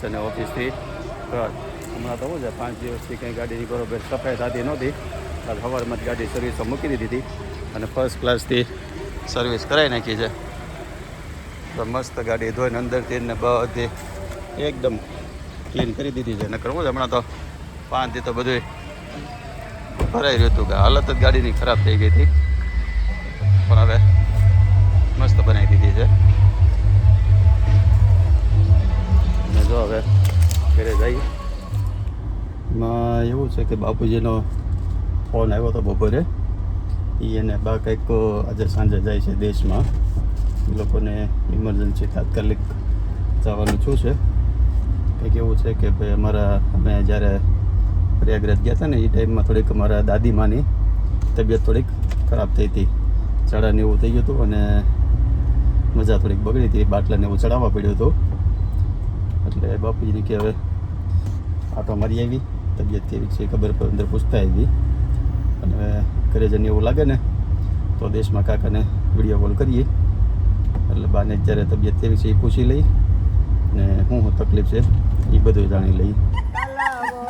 Office અને ઓફિસથી. હમણાં તો શું છે પાંચ દિવસથી કંઈ ગાડીની બરોબર સફાઈ થતી નહોતી. આજ સવારમાં જ ગાડી સર્વિસમાં મૂકી દીધી હતી અને ફર્સ્ટ ક્લાસથી સર્વિસ કરાવી નાખી છે. તો મસ્ત ગાડી ધોઈને અંદરથી ને બધી એકદમ ક્લીન કરી દીધી છે. નકર હું હમણાં તો પાંચથી તો બધું ભરાઈ રહ્યું હતું કે હાલત જ ગાડીની ખરાબ થઈ ગઈ હતી. પણ હવે મસ્ત બનાવી દીધી છે. જો હવે ઘરે જઈએ. એમાં એવું છે કે બાપુજીનો ફોન આવ્યો હતો બપોરે. એ અને બા કંઈક આજે સાંજે જાય છે દેશમાં. એ લોકોને ઇમરજન્સી તાત્કાલિક જવાનું શું છે. કંઈક એવું છે કે ભાઈ અમારા, અમે જ્યારે પ્રયાગરાજ ગયા હતા ને એ ટાઈમમાં થોડીક અમારા દાદીમાની તબિયત થોડીક ખરાબ થઈ હતી. ચડાને એવું થઈ ગયું હતું અને મજા થોડીક બગડી હતી. બાટલાને એવું ચડાવવા પડ્યું હતું. એટલે બાપુજીને કે હવે આટો મારી આવી તબિયત કેવી છે ખબર પર અંદર પૂછતા આવી. અને હવે ઘરે જઈને એવું લાગે ને તો દેશમાં કાકાને વીડિયો કોલ કરીએ. એટલે બાને જ્યારે તબિયત કેવી છે એ પૂછી લઈ ને શું શું તકલીફ છે એ બધું જાણી લઈ. તલાવો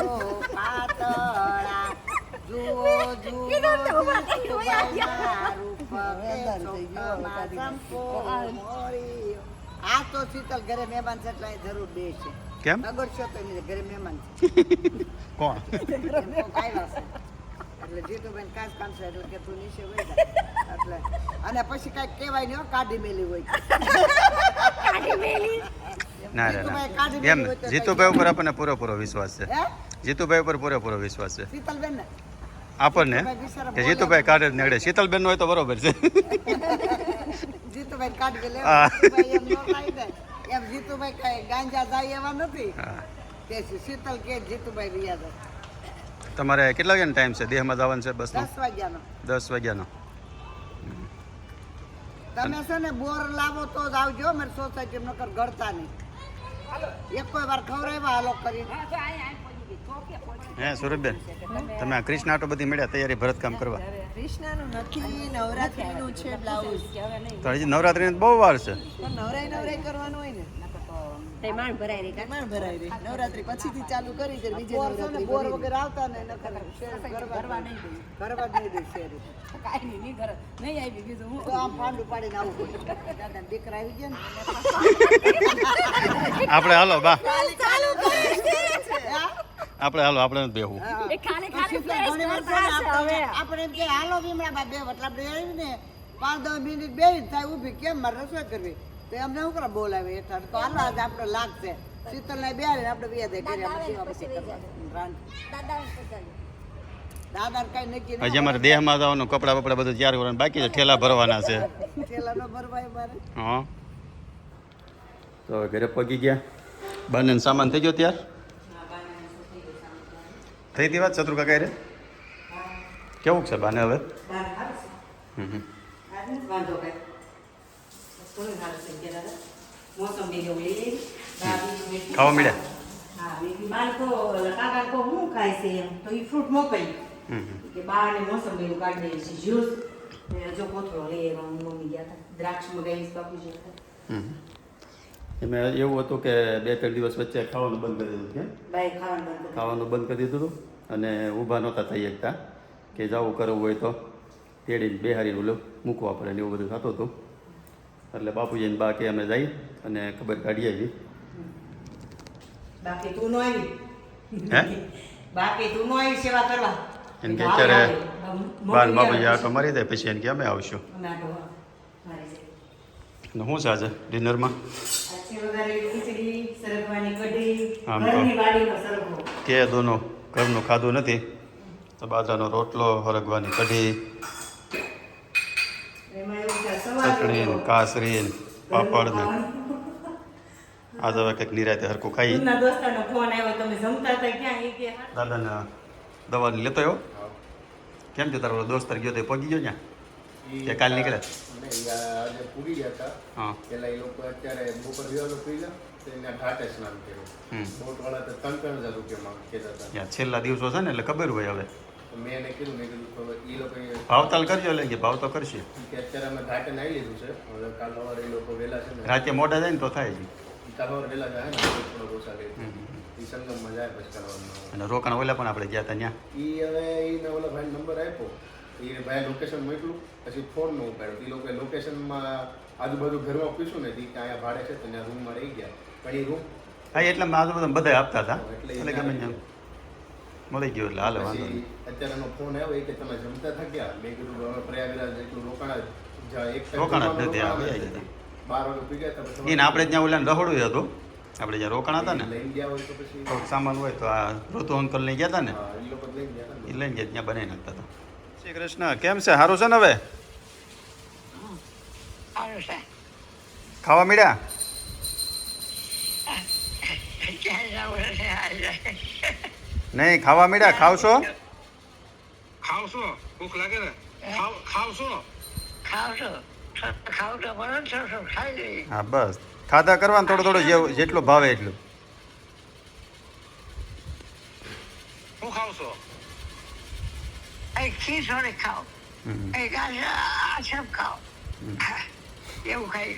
આ તો શીતલ ઘરે મહેમાન છે એટલે જરૂર બે છે. કેમ? બગડશો તો એની ઘરે મહેમાન છે. કોણ? એટલે જીતુબેન કાચ કામ છે એટલે કે તું નીચે વહી જા. એટલે અને પછી કાંઈક કહેવાય નહીં હો, કાઢી મેલી હોય ના ના જીતુભાઈ ના. કાઢી એમ મેલી જીતુભાઈ ઉપર આપણને પૂરેપૂરો વિશ્વાસ છે. જીતુભાઈ ઉપર પૂરેપૂરો વિશ્વાસ છે. શીતલબેન ને? આપણને? કે જીતુભાઈ કાઢે જ નીકળે શીતલબેન હોય તો બરોબર છે. જીતુભાઈ કાઢી લે હા. એમ નો થાય ને એમ જીતુભાઈ કાંઈ ગાંજા જાય એવા નથી. તે શીતલ કે જીતુભાઈ વિયા તમારે કેટલા વાગ્યાનો ટાઈમ છે? દેહમાં જવાનું છે બસ દસ વાગ્યાનો. દસ વાગ્યાનો. તમે છે ને બોર લાવો તો જ આવજો. મારી સોસાયટી નકર ગળતા નહીં. એક કોઈ વાર ખવડાવ્યા હાલો કરી હે સુરભબેન તમે આ કૃષ્ણ આટો બધી મળ્યા તૈયારી ભરતકામ કરવા? કૃષ્ણનું નથી નવરાત્રીનું છે બ્લાઉઝ. તો હજી નવરાત્રીની બહુ વાર છે. પણ નવરાઈ નવરાઈ કરવાનું હોય ને? તેમાં ભરાય ભરાઈ રહી. નવરાત્રી પછીથી ચાલુ કરી દે બીજે બોર નવરાત્રી બોર વગર આવતા ને નકર શેર નહીં દે ગરબા નહીં દે શેર. કાંઈ નહીં નહીં ઘર નહીં આવી બીજું હું તો આમ ફાંડું પાડીને આવું દાદા દીકરા આવી ગયા ને. આપણે હાલો બા? આપણે હાલો આપણે ને આપણે એમ કે હાલો ભીમડા બા બે વટલા આપણે આવી ને પાંચ દસ મિનિટ બે થાય ઊભી કેમ મારે રસોઈ કરવી? તો એમને શું કરે બોલાવે એટલે તો હાલો આજે આપણે લાગશે. શીતલ ને બે આપણે બે દે કરી આપણે સેવા પછી દાદા હજી અમારે દેહમાં જવાનું કપડા બપડા બધું તૈયાર કરવાનું. બાકી છે ઠેલા ભરવાના છે. હા. તો ઘરે પગી ગયા? બંને સામાન થઈ ગયો ત્યાર? થઈ હતી વાત શત્રુ કાકા રે? કેવું છે બાને હવે. ખાવા મળ્યા? બાળકો કાકા કો હું ખાય છે એમ. તો એ ફ્રૂટ મોકલી હમ હમ. કે બા ને કાઢી છે. જ્યુસ. જો કોથળો લઈ આવ્યા. મમ્મી ગયા હતા. દ્રાક્ષ મગાવીશ બાપુજી. એમાં એવું હતું કે બે ત્રણ દિવસ વચ્ચે ખાવાનું બંધ કરી દીધું કેમ? ખાવાનું બંધ કરી દીધું અને ઊભા નહોતા થઈ શકતા કે જવું કરવું હોય તો તેડીને બેહારી ઓલું મૂકવા પડે ને એવું બધું થતું હતું. એટલે બાપુજીને બા કે અમે જઈ અને ખબર કાઢી આવી. બાકી તું નો આવી? હે? બાકી તું નો આવી સેવા કરવા? એમ કે અત્યારે બાન બાપુજી આટો મારી દે પછી એને કે અમે આવશું. છે. અને શું છે આજે ડિનરમાં? આ તો. કે દોનો ઘરનું ખાધું નથી તો બાજરાનો રોટલો હરગવાની કઢી ચટણી ને કાસરી ને પાપડ ને. આજે હવે કંઈક નિરાતે હરકું ખાઈ. દાદાને દવાની લેતો આવ્યો? કેમ છે તારો દોસ્તર ગયો તો પગી ગયો ત્યાં કે કાલ નીકળે. નહીં, આજે પૂરી ગયા હતા હા. પેલા એ લોકો અત્યારે બપોર વિવાદો પીલા છેલ્લા દિવસો છે ને એટલે ખબર હોય હવે. એ ભાવતાલ કરજો એટલે કે ભાવ તો કરશે. કે અત્યારે અમે ઘાટે નાઈ લીધું છે. હવે કાલ સવારે એ લોકો વહેલા છે ને રાતે મોડા જાય ને તો થાય એ અને રોકાણ ઓલા પણ આપણે ગયા હતા ત્યાં એ ભાઈ લોકેશન મોકલું પછી ફોન નો ઉપાડ્યો. એ લોકો લોકેશનમાં આજુબાજુ ઘરમાં પૂછ્યું ને કે અહીંયા ભાડે છે ત્યાં રૂમમાં રહી ગયા. પણ એ રૂમ હા એટલે આજુબાજુ બધા આપતા હતા. એટલે ગમે ત્યાં મળી ગયો એટલે હાલે વાંધો પછી નહીં અત્યારે એનો ફોન આવ્યો એ કે તમે જમતા થક્યા મેં કીધું હવે પ્રયાગરાજ એટલું રોકાણ જ રોકાણ જ નથી. બાર વાગે પી ગયા એને આપણે ત્યાં ઓલા રહોડું હતું. આપણે જ્યાં રોકાણ હતા ને. થોડોક સામાન હોય તો આ ઋતુ અંકલ લઈ ગયા હતા ને. એ લઈને ગયા ને. લઈને ગયા ત્યાં બનાવી નાખતા હતા. શ્રી કૃષ્ણ. કેમ છે? સારું છે ને હવે? ખાવા મળ્યા? નહીં ખાવા મળ્યા? ખાવશો? ખાવશો? ભૂખ લાગે ને? ખાવ ખાવશો? હા બસ. ખાધા કરવાનું થોડો થોડું જેવું જેટલું ભાવે એટલું. શું ખાવશો? એક ખીર વડે ખાઓ હમ. એક આ ખાઓ એવું ખાઈ.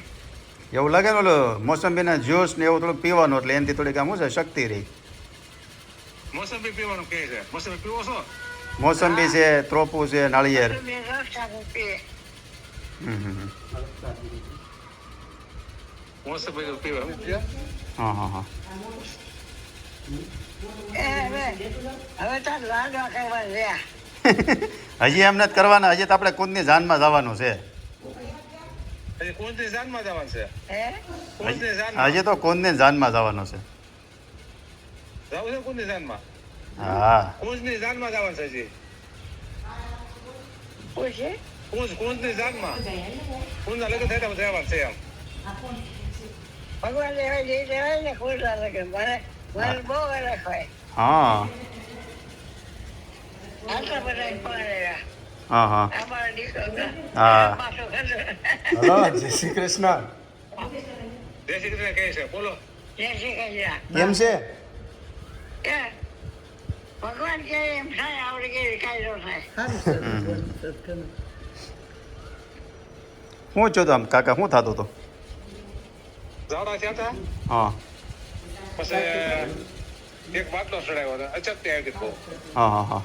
એવું લાગે ને ઓલું મોસંબીના જ્યુસ ને એવું થોડું પીવાનું એટલે એનાથી થોડીક આમ છે શક્તિ રહી. મોસંબી પીવાનું કહે છે. મોસંબી પીવો છો? મોસંબી છે ત્રોપુ છે નાળિયેર. મોસંબી પીવા હા. હા હા હવે હવે તાર રહ્યા. હજી એમ નથી કરવાના હજી તો આપણે કુંદની જાનમાં જવાનું છે. હજી કુંજની જાનમાં જવાનું છે? હે? કુંજની જાનમાં? હજી તો કુંદની જાનમાં જવાનું છે. જવું છે કુંજની જાનમાં? હા. કુંજની જાનમાં જવાનું છે હજી? કુંજ કુંજની જાનમાં? કુંજના લગ્ન થયા જવાનું છે એમ. ભગવાન લેવાય જઈ ને બહુ હોય. હા આટલા બધા પણ રહ્યા હા હા. હા. હલો જય શ્રી કૃષ્ણ. જય શ્રી કૃષ્ણ કહે છે બોલો. જય શ્રી કૃષ્ણ કેમ છે? ભગવાન કે એમ થાય આવડે કેવી કાયદો થાય. શું છો તો આમ કાકા શું થતું હતું ઝાડા થયા હતા હા. પછી એક બાટલો ચડાવ્યો હતો અચકતી ત્યાં કીધું હા હા હા.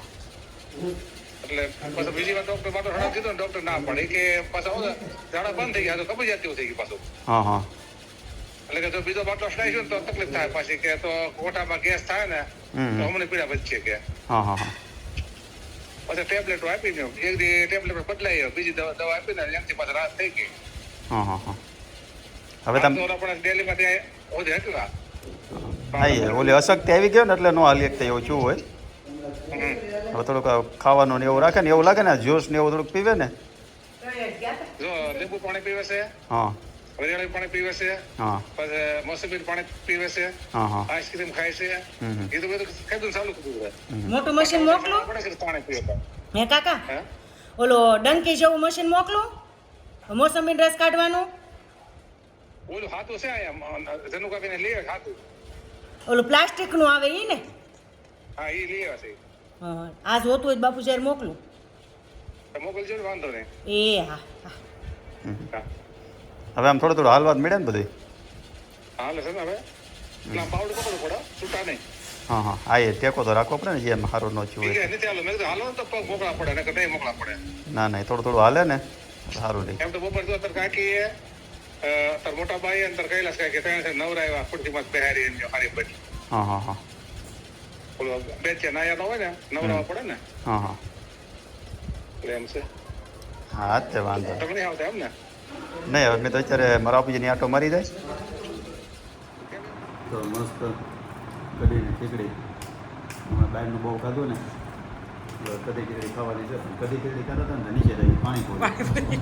એટલે પાછો બીજી વાર ડોક્ટર બાટલો ચડાવી કીધું ને ડોક્ટર ના પડે કે પાછા ઝાડા બંધ થઈ ગયા તો કબજિયાત જતી થઈ ગઈ પાછું. હા હા. એટલે કે જો બીજો બાટલો ચડાવીશું તો તકલીફ થાય પાછી કે તો કોટામાં ગેસ થાય ને તો અમને પીડા વધશે કે. હા હા હા. પછી ટેબ્લેટ આપી દઉં એક દી ટેબ્લેટ બદલાઈ બીજી દવા દવા આપી ને એમથી પાછા રાત થઈ ગઈ. હા હા હા. હવે તમે આપણે ડેલીમાં ત્યાં ઓછી આ. હા ઓલી અશક્તિ આવી ગયો ને એટલે નો હાલી શકતા એવું શું હોય. હવે થોડુંક ખાવાનું ને એવું રાખે ને એવું લાગે ને જ્યુસ ને એવું થોડુંક પીવે ને? જો લીંબુ પાણી પીવે છે. હા. વરિયાળી પાણી પીવે છે. હા. પછી મોસંબી પાણી પીવે છે. હા હા. આઈસ્ક્રીમ ખાય છે. એ તો બધું ખાધું ચાલુ કીધું મોટું મશીન મોકલું? પાણી પીવે. હે કાકા? ઓલો ડંકી જેવું મશીન મોકલું? મોસંબી રસ કાઢવાનું? ઓલું હાથું છે અહીંયા જનુ કાપીને લઈ આવે હાથું. ઓલું પ્લાસ્ટિકનું આવે ઈ ને? હા એ લઈ આવશે. છે હા, આજ હોતું હોય તો બાપુ જ્યારે મોકલું. મોકલજો ને વાંધો નહીં. એ હા હા. હા. હવે આમ થોડું થોડું હાલવા જ મળે ને બધું? હાલે છે ને હવે? ના પાવડું પકડવું પડે છૂટા નહીં. હા હા. હા એ ટેકો તો રાખવો પડે ને જેમ સારું ન છે નથી હાલો હાલો ને ના થોડું થોડું હાલે ને સારું રહે. એમ તો બપોર તો અત્યારે કાકી એ તાર મોટા ભાઈ અને તાર કૈલાસ કાકી ત્રણ નવરા એવા ખુરશીમાં એને હારી પડી હા હા હા. ઓલો બે છે હોય ને નવરાવા પડે ને હા હા એટલે એમ છે હા તે વાંધો તમે આવતા એમ ને નહીં હવે મેં તો અત્યારે મારા બાપુજીની આટો મારી જાય તો મસ્ત કઢીને ખીચડી હમણાં બહારનું બહુ ખાધું ને કઢી ખીચડી ખાવાની છે પણ કઢી ખીચડી ખાતા હતા ને નીચે રહી પાણીપુરી પૂરી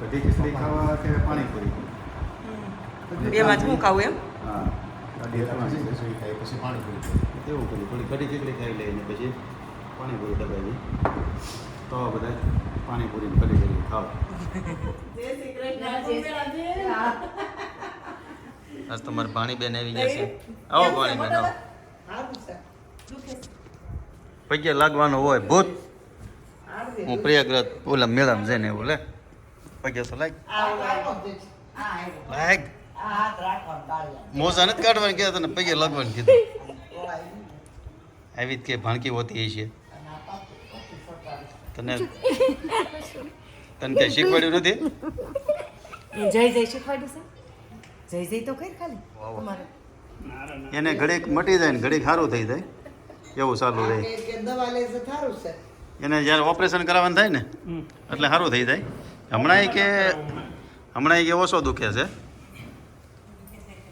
કઢી ખીચડી ખાવા કે પાણીપુરી બેમાં જ હું ખાવું એમ હા કઢી ખાવાની છે. પછી પાણીપુરી. એવું કર્યું. થોડી કઢી ખીચડી ખાઈ લઈને પછી પાણીપુરી દબાવી તો બધા પાણીપુરી કઢી ખીચડી ખાવ આજ તમારે ભાણીબેન આવી ગયા છે. આવો ભાણીબેન આવો. પગે લાગવાનું હોય ભૂત. હું પ્રયાગરાજ ઓલા મેળામાં જઈને એવું લે. પગે તો લાગ. લાગ. મોજા નથી કાઢવાની કીધા તને પગે લાગવાની કીધું. આવી જ કે ભાણકી હોતી છે તને તને કઈ શીખવાડ્યું નથી? જય જય શીખવાડ્યું છે. જય જય તો કર ખાલી એને ઘડીક મટી જાય ને ઘડીક સારું થઈ જાય. એવું ચાલુ રહે. કે કે દવા લે છે સારું છે. એને જ્યારે ઓપરેશન કરાવવાનું થાય ને એટલે સારું થઈ જાય. હમણાં કે હમણાં કે ઓછો દુખે છે.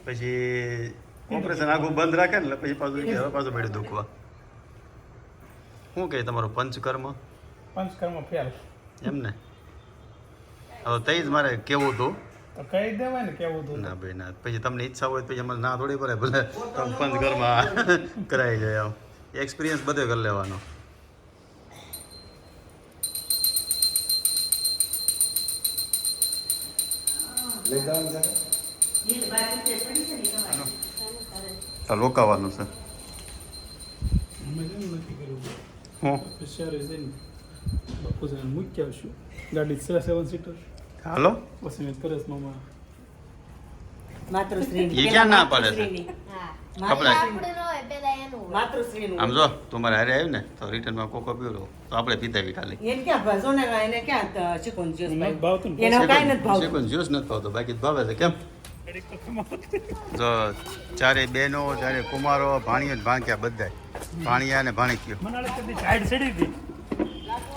પછી ઓપરેશન આખું બંધ રાખે ને એટલે પછી પાછું કે હવે પાછું બેડું દુખવા. શું કહે તમારું પંચકર્મ? પંચકર્મ ફેલ. એમ ને હવે તે જ મારે કેવું હતું? તો કહી દેવાય ને કેવું હતું. ના ભાઈ ના. પછી તમને ઈચ્છા હોય તો પછી અમારે ના થોડી પડે. ભલે તમે પંચકર્મ કરાવી જાય આમ. એક્સપિરિયન્સ બધે કરી લેવાનો. લોકાવાનું રોકાવાનું છે હોશિયાર જઈને બાપુજીને મૂકી આવશું ગાડી છે સેવન સીટર હાલો પછી મેં પરેશ મામા માતૃશ્રીની ક્યાં ના પાડે છે આમ જો તમારે હારે આવ્યું ને તો રિટર્નમાં કોકો પીવડો તો આપણે પીતાવી ખાલી એને ક્યાં ભાવશો ને એને ક્યાં ત- જ્યુસ નથી? ભાવતું નથી જ્યુસ નથી ભાવતો બાકી ભાવે છે કેમ જો ચારે બેનો ચારે કુમારો ભાણીઓ ને ભાણક્યા બધાય. ભાણિયા ને ભાણી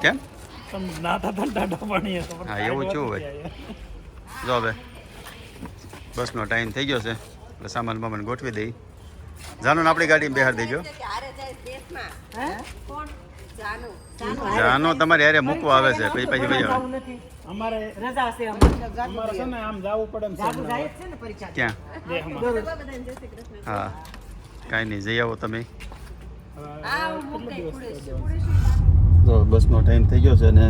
કેમ? હા, એવું ટાઈટ ભાઈ હોય. જો હવે બસનો ટાઈમ થઈ ગયો છે. એટલે સામાન બામાન ગોઠવી દઈ. જાનો ને આપણી ગાડીમાં બેહાર દેજો જાનો. તમારે યારે મૂકવા આવે છે પછી પછી ભાઈ અમારે રજા છે અમારે. છે ને આમ જવું પડે છે ને પરીક્ષા ક્યાં? હા. કાંઈ નહીં જઈ આવો તમે? તો બસનો ટાઈમ થઈ ગયો છે અને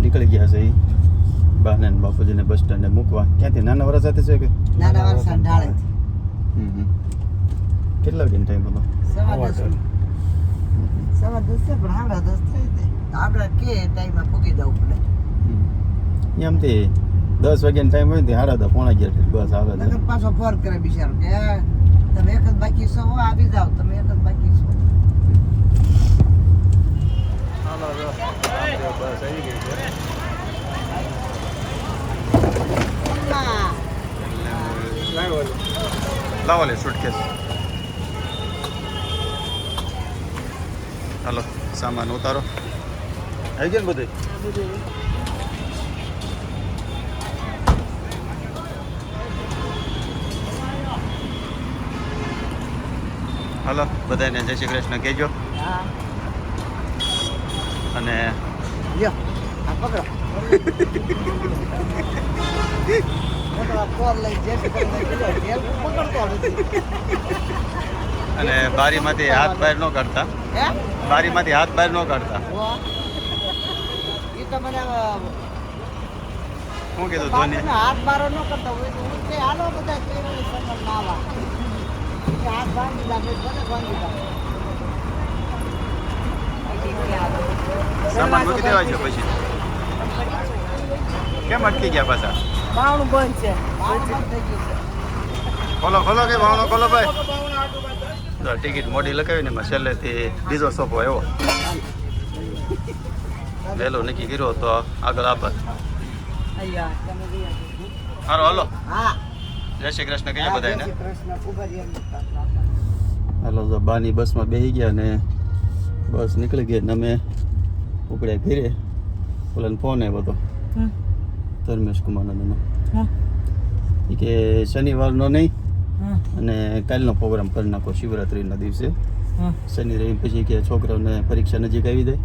નીકળી ગયા છે એ બાને બાપુજીને બસ સ્ટેન્ડે મૂકવા. ક્યાંથી? નાના વરસ સાથે છે કે? નાના વારસા ડાળે હમ હમ. કેટલા વાગ્યાનો ટાઈમ હતો? સવા દસ સવા દસ છે પણ સાડા દસ થઈ જાય. આપણે કે ટાઈમમાં પૂકી જવું પડે. હમ. એમથી દસ વાગ્યાનો ટાઈમ હોય ને તે સાડા દસ પોણા અગિયાર બસ આવે પાછો ફોન કરે બિચારો કે તમે એક જ બાકી છો હો, આવી જાઓ તમે એક જ બાકી છો. બસ આવી ગઈ છે. લાવો લે સુટકેસ હાલો સામાન ઉતારો. આવી ગયો ને બધું? હાલો બધાને જય શ્રી કૃષ્ણ કહેજો. અને અને બારીમાંથી હાથ બહાર ન કાઢતા. હે? બારીમાંથી હાથ બહાર ન કાઢતા. વાહ. ઈ તો શું કીધું ધોની? હાથ બારો ન કરતા હોય તો હું કે હાલો બધા કેળવણી સંગમ નાવા હાથ બાંધી લાગે ભલે બાંધી લાગે સામાન મૂકી દેવા છે પછી. કેમ અટકી ગયા પાછા? બાવણું બંધ છે. થઈ ગયું છે. ખોલો ખોલો કે ભાવનો ખોલો ભાઈ. જો ટિકિટ મોડી લગાવીને એમાં છેલ્લેથી બીજો સોફો આવ્યો. વહેલો નક્કી કર્યો તો આગળ તમે સારો હાલો. હા. જય શ્રી કૃષ્ણ કહીએ બધાને હાલો તો બાની બસમાં બેસી ગયા ને બસ નીકળી ગઈ ને અમે ઉપડ્યા ઘેરે. ઓલાને ફોન આવ્યો હતો. ધર્મેશ કુમાર નંદનો કે શનિવારનો નહીં. અને કાલનો પ્રોગ્રામ કરી નાખો શિવરાત્રિના દિવસે. શનિ રવિ પછી કે છોકરાઓને પરીક્ષા નજીક આવી જાય.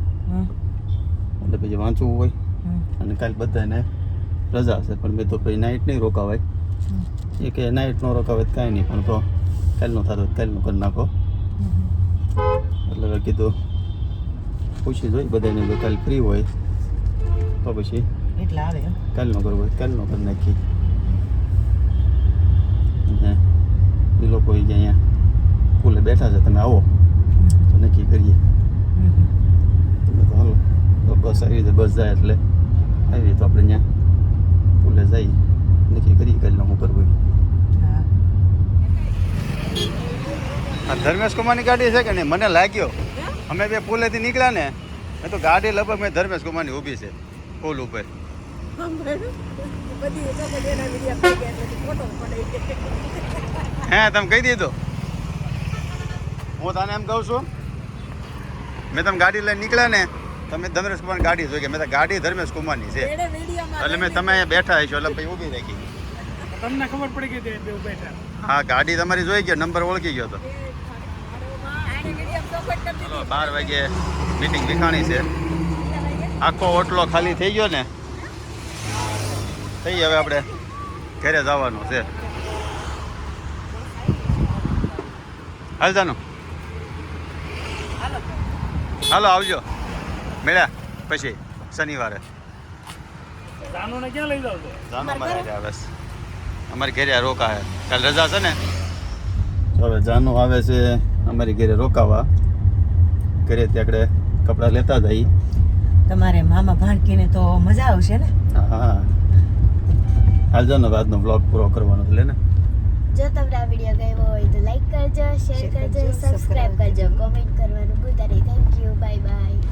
એટલે પછી વાંચવું હોય. અને કાલ બધાને રજા હશે પણ મેં તો પછી નાઇટ નહીં રોકાવાય. એ કે નાઇટ નો રોકાવાય તો કાંઈ નહીં પણ તો કાલનો થતો તો કરી નાખો. એટલે કીધું પૂછી જોઈ બધાને જો કાલ ફ્રી હોય તો પછી. કાલનો કરવું હોય કાલનો કરી નાખીએ. લોકો જે અહીંયા ફૂલે બેઠા છે તમે આવો. તો નક્કી કરીએ. તમે તો હાલો તો બસ આવી રીતે બસ જાય એટલે આવી રીતે આપણે ત્યાં ફૂલે જઈએ. નક્કી કરીએ કરી હું. કરવું આ ધર્મેશ કુમારની ગાડી છે કે નહીં? મને લાગ્યો. અમે બે પુલેથી નીકળ્યા ને મેં તો ગાડી લગભગ મેં ધર્મેશ કુમારની ઊભી છે પુલ ઉપર. બધી હે તમે કહી દીધું હું તને એમ કહું છું મેં તમે ગાડી લઈને નીકળ્યા ને તમે ધર્મેશ કુમાર ગાડી જોઈ કે મેં ગાડી ધર્મેશ કુમારની છે. એટલે મેં તમે અહીંયા બેઠા હશો એટલે પછી ઊભી રાખી. તમને ખબર પડી ગઈ બેઠા. હા ગાડી તમારી જોઈ ગયો નંબર ઓળખી ગયો તો. ચલો બાર વાગે મીટિંગ વિખાણી છે. આખો ઓટલો ખાલી થઈ ગયો ને. થઈ હવે આપણે ઘરે જવાનું છે. હાલ જાનું હાલો આવજો. મેળા પછી શનિવારે. જાનુને ક્યાં લઈ જાવ છો? અમારે ઘરે આવે છે. અમારી ઘરે રોકા હે કાલ રજા છે ને? હવે જાનો આવે છે અમારી ઘરે રોકાવા. ઘરે ત્યાં કપડાં લેતા જઈ તમારે મામા ભાણકીને તો મજા આવશે ને? હા હાલ જાનો આજનો બ્લોગ પૂરો કરવાનો છે ને. જો તમને આ વીડિયો ગમ્યો હોય તો લાઈક કરજો શેર કરજો સબસ્ક્રાઇબ કરજો કોમેન્ટ કરવાનું ભૂલતા નહીં. Thank you bye bye